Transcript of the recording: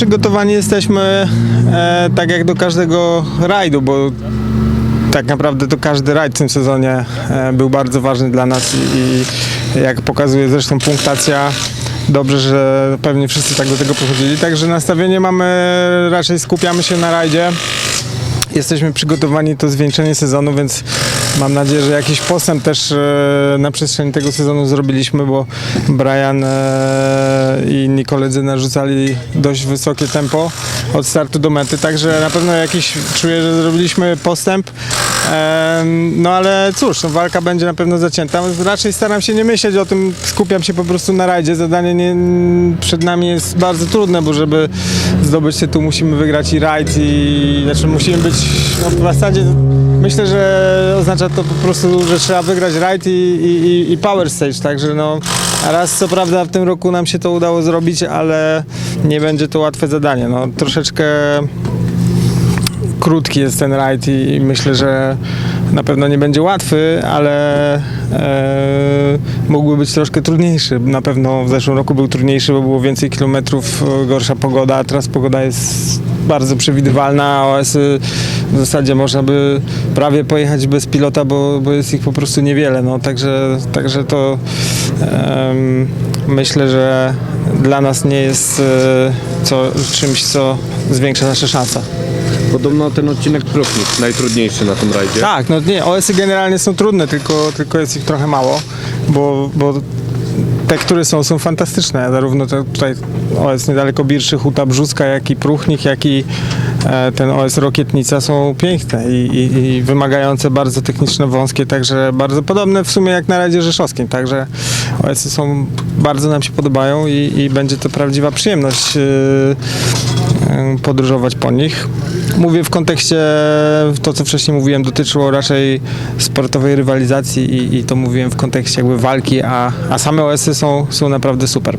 przygotowani jesteśmy e, tak jak do każdego rajdu, bo tak naprawdę to każdy rajd w tym sezonie e, był bardzo ważny dla nas i, i jak pokazuje zresztą punktacja, dobrze, że pewnie wszyscy tak do tego podchodzili. Także nastawienie mamy, raczej skupiamy się na rajdzie. Jesteśmy przygotowani to zwieńczenie sezonu, więc mam nadzieję, że jakiś postęp też e, na przestrzeni tego sezonu zrobiliśmy, bo Brian e, i inni koledzy narzucali dość wysokie tempo od startu do mety, także na pewno jakiś czuję, że zrobiliśmy postęp. No ale cóż, no walka będzie na pewno zacięta. Raczej staram się nie myśleć o tym, skupiam się po prostu na rajdzie. Zadanie nie, przed nami jest bardzo trudne, bo żeby zdobyć tytuł musimy wygrać i rajd i znaczy musimy być no, w zasadzie myślę, że oznacza to po prostu, że trzeba wygrać rajd i, i, i- i power stage, także no raz co prawda w tym roku nam się to udało zrobić, ale nie będzie to łatwe zadanie. No, troszeczkę krótki jest ten rajd i, myślę, że na pewno nie będzie łatwy, ale e, mógłby być troszkę trudniejszy. Na pewno w zeszłym roku był trudniejszy, bo było więcej kilometrów, e, gorsza pogoda, a teraz pogoda jest bardzo przewidywalna, a OS-y w zasadzie można by prawie pojechać bez pilota, bo, bo jest ich po prostu niewiele. No, także, także to em, myślę, że dla nas nie jest e, co, czymś, co zwiększa nasze szanse. Podobno ten odcinek Pruknik, najtrudniejszy na tym rajdzie. Tak, no nie, OS-y generalnie są trudne, tylko, tylko jest ich trochę mało, bo, bo te, które są, są fantastyczne. Zarówno te, tutaj OS niedaleko Birszy, Huta Brzuska, jak i Pruchnik, jak i e, ten OS Rokietnica są piękne i, i, i wymagające bardzo techniczne, wąskie, także bardzo podobne w sumie jak na Radzie Rzeszowskim, także OS-y są, bardzo nam się podobają i, i będzie to prawdziwa przyjemność e, podróżować po nich. Mówię w kontekście, to co wcześniej mówiłem, dotyczyło raczej sportowej rywalizacji i, i to mówiłem w kontekście jakby walki, a, a same OS-y są, są naprawdę super.